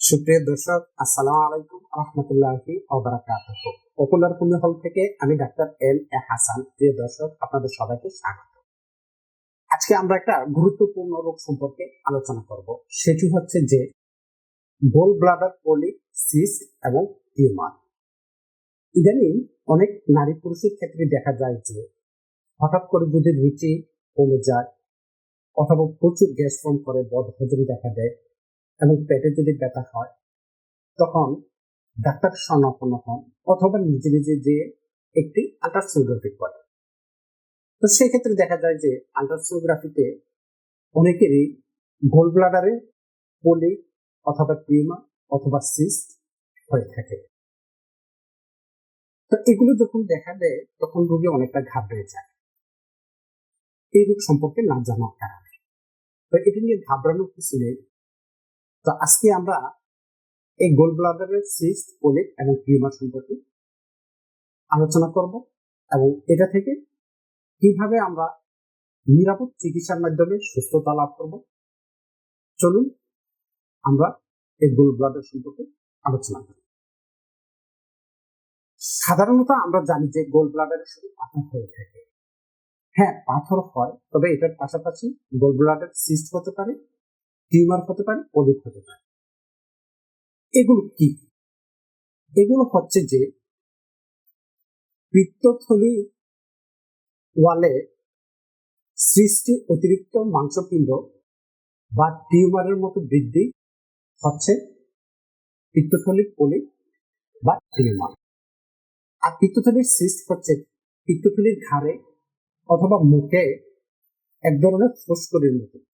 সুপ্রিয় দর্শক, আসসালামু আলাইকুম রহমতুল্লাহি ওবারাকাতুহ পপুলার পুণ্য হল থেকে আমি ডাক্তার এম এ হাসান। প্রিয় দর্শক, আপনাদের সবাইকে স্বাগত। আজকে আমরা একটা গুরুত্বপূর্ণ রোগ সম্পর্কে আলোচনা করব। সেটি হচ্ছে যে গোল ব্লাডার এবং টিউমার। ইদানিং অনেক নারী পুরুষের ক্ষেত্রে দেখা যায় যে হঠাৎ করে যদি রুচি কমে যায় অথবা প্রচুর গ্যাস ফর্ম করে, বদহজম দেখা দেয় এবং পেটে যদি ব্যথা হয়, তখন ডাক্তার শরণাপন্ন হন অথবা নিজে নিজে যে একটি আল্ট্রাসোনোগ্রাফি করে তো সেক্ষেত্রে দেখা যায় যে আল্ট্রাসোনোগ্রাফিতে অনেকেরই গোল ব্লাডারে পলি অথবা টিউমার অথবা সিস্ট হয়ে থাকে। তো এগুলো যখন দেখা দেয়, তখন রোগী অনেকটা ঘাবড়ে যায়। এই রোগ সম্পর্কে না জানার কারণে। তো এটি নিয়ে ঘাবড়ানোর কিছু নেই। তো আজকে আমরা এই গোল ব্লাডারের সিস্ট পোলিপ এবং টিউমার সম্পর্কে আলোচনা করব এবং এটা থেকে কীভাবে আমরা নিরাপদ চিকিৎসার মাধ্যমে সুস্থতা লাভ করব। চলুন আমরা এই গোল ব্লাডার সম্পর্কে আলোচনা করি। সাধারণত আমরা জানি যে গোল ব্লাডারের শুধু পাথর হয়ে থাকে। হ্যাঁ পাথর হয়, তবে এটার পাশাপাশি গোল ব্লাডার সিস্ট হতে পারে। টিউমার হতে পারে পলিপ হতে পারে। এগুলো কি? এগুলো হচ্ছে যে পিত্তথলি ওয়ালে সৃষ্টি অতিরিক্ত মাংসপিণ্ড বা টিউমারের মতো বৃদ্ধি হচ্ছে পিত্তথলির পলিপ বা টিউমার। আর পিত্তথলির সিস্ট হচ্ছে পিত্তথলির ঘাড়ে অথবা মুখে এক ধরনের ফুসকরির মতো।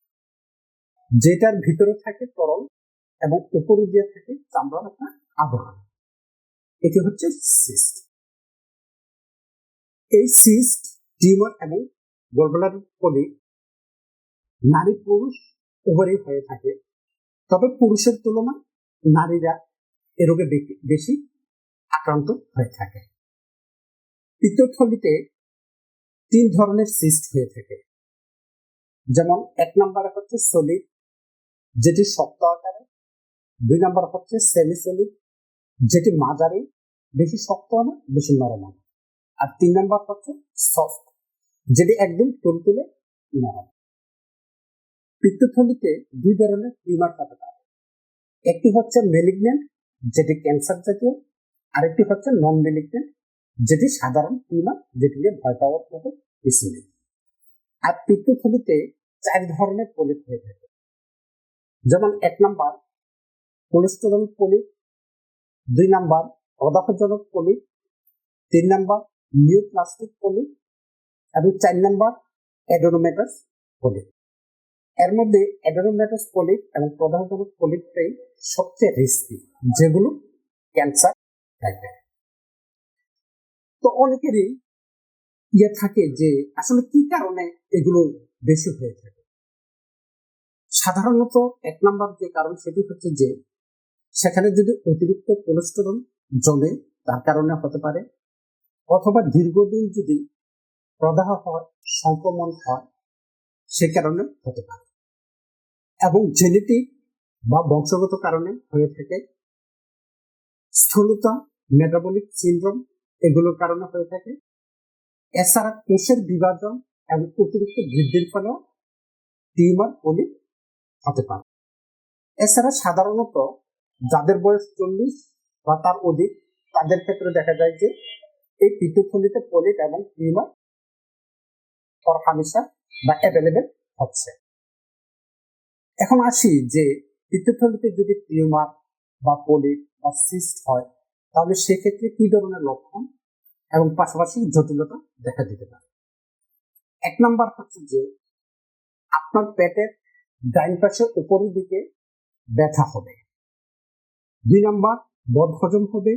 যেটার ভিতরে থাকে তরল এবং উপরে দিয়ে থাকে চামড়ার একটা আবরণ। এটি হচ্ছে সিস্ট এই সিস্ট টিউমার এবং গোলব্লাডার পলি নারী পুরুষ উভয়ই হয়ে থাকে। তবে পুরুষের তুলনায় নারীরা এ রোগে বেশি আক্রান্ত হয়ে থাকে। পিত্তথলিতে তিন ধরনের সিস্ট হয়ে থাকে। যেমন এক নম্বরে হচ্ছে সলিড যেটি শক্ত আকারে, দুই নম্বর হচ্ছে সেমিসেলিক যেটি মাঝারি, বেশি শক্ত হবে, বেশি নরম হবে। আর তিন নম্বর হচ্ছে সফট যেটি একদম তুলতুলে নরম। পিত্তথলিতে দুই ধরনের টিউমার থাকতে পারে। একটি হচ্ছে মেলিগনেন্ট যেটি ক্যান্সার জাতীয়। আরেকটি হচ্ছে নন মেলিগনেন্ট যেটি সাধারণ টিউমার, যেটি নিয়ে ভয় পাওয়ার মতো কিছু নেই। আর পিত্তথলিতে চার ধরনের পলিপ হয়ে থাকে। যেমন এক নাম্বার কোলেস্টেরল পলিপ দুই নাম্বার অদাহজনক পলিপ তিন নাম্বার নিউপ্লাস্টিক পলিপ এবং চার নাম্বার অ্যাডোনোমেটাস পলিপ এর মধ্যে অ্যাডোনোমেটাস পলিপ এবং প্রদাহজনক পলিপটাই সবচেয়ে রিস্কি যেগুলো ক্যান্সার টাইপের তো অনেকেরই ইয়ে থাকে যে আসলে কি কারণে এগুলো বেশি হয়ে থাকে? সাধারণত এক নম্বর যে কারণ সেটি হচ্ছে যে, সেখানে যদি অতিরিক্ত কোলেস্টেরল জমে, তার কারণে হতে পারে, অথবা দীর্ঘদিন যদি প্রদাহ হয়, সংক্রমণ হয়, সে কারণে হতে পারে। এবং জেনেটিক বা বংশগত কারণে হয়ে থাকে স্থূলতা মেটাবলিক সিন্ড্রোম এগুলোর কারণে হয়ে থাকে। এছাড়া কোষের বিভাজন এবং অতিরিক্ত বৃদ্ধির ফলেও টিউমার পলি হতে পারে। এছাড়া সাধারণত যাদের বয়স চল্লিশ বা তার অধিক, তাদের ক্ষেত্রে দেখা যায় যে এই পিত্তথলিতে পলিপ এবং টিউমার হামেশা বা অ্যাভেলেবেল হচ্ছে। এখন আসি যে পিত্তথলিতে যদি টিউমার বা পলিপ বা সিস্ট হয়, তাহলে সেক্ষেত্রে কি ধরনের লক্ষণ এবং পাশাপাশি জটিলতা দেখা দিতে পারে? এক নম্বর হচ্ছে যে আপনার পেটের ডাইন পাশে উপরের দিকে ব্যথা হবে। দুই নম্বর বদহজম হবে,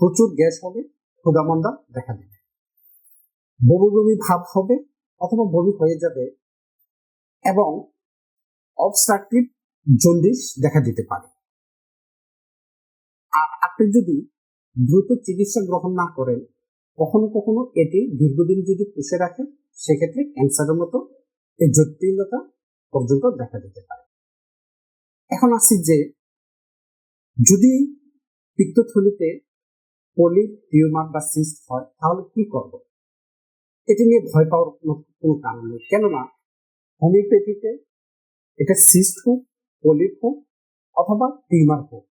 প্রচুর গ্যাস হবে ক্ষুদামন্দা দেখা দেবে। বমি বমি ভাব হবে অথবা বমি হয়ে যাবে এবং অবস্ট্রাকটিভ জন্ডিস দেখা দিতে পারে। আর আপনি যদি দ্রুত চিকিৎসা গ্রহণ না করেন, কখনো কখনো এটি দীর্ঘদিন যদি পুষে রাখে সেক্ষেত্রে ক্যান্সারের মতো এই জটিলতা পর্যন্ত দেখা দিতে পারে। এখন আসি যে, যদি পিত্তথলিতে পলি টিউমার বা সিস্ট হয়, তাহলে কি করব? এটি নিয়ে ভয় পাওয়ার কোনো কারণ নেই। কেননা হোমিওপ্যাথিতে এটা সিস্ট হোক পলিপ হোক, অথবা টিউমার হোক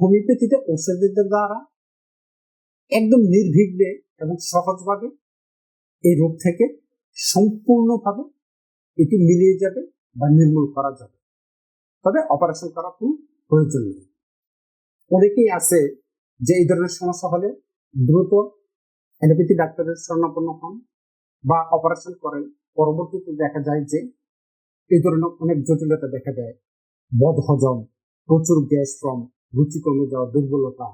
হোমিওপ্যাথিতে ঔষধের দ্বারা একদম নির্বিঘ্নে এবং সহজভাবে এই রোগ থেকে সম্পূর্ণভাবে এটি মিলিয়ে যাবে বা নির্মূল করা যাবে। তবে অপারেশন করা কোনো প্রয়োজন নেই অনেকেই আছে যে এই ধরনের সমস্যা হলে দ্রুত অ্যালোপ্যাথি ডাক্তারের শরণাপন্ন হন বা অপারেশন করেন। পরবর্তীতে দেখা যায় যে এই ধরনের অনেক জটিলতা দেখা দেয়। বদ হজম প্রচুর গ্যাস ফ্রম, রুচি কমে যাওয়া, দুর্বলতা,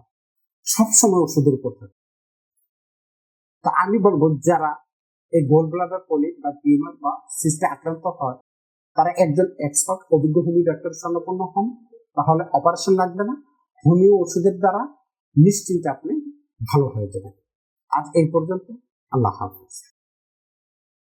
সবসময় ওষুধের উপর থাকে। তা আমি বলব, যারা এই গোল ব্লাডার পলিপ বা টিউমার বা সিস্টে আক্রান্ত হয়, তারা একজন এক্সপার্ট অভিজ্ঞ হোমিও ডাক্তার সম্পন্ন হন। তাহলে অপারেশন লাগবে না হোমিও ওষুধের দ্বারা নিশ্চিন্তে আপনি ভালো হয়ে যাবেন। আজ এই পর্যন্ত, আল্লাহ হাফিজ।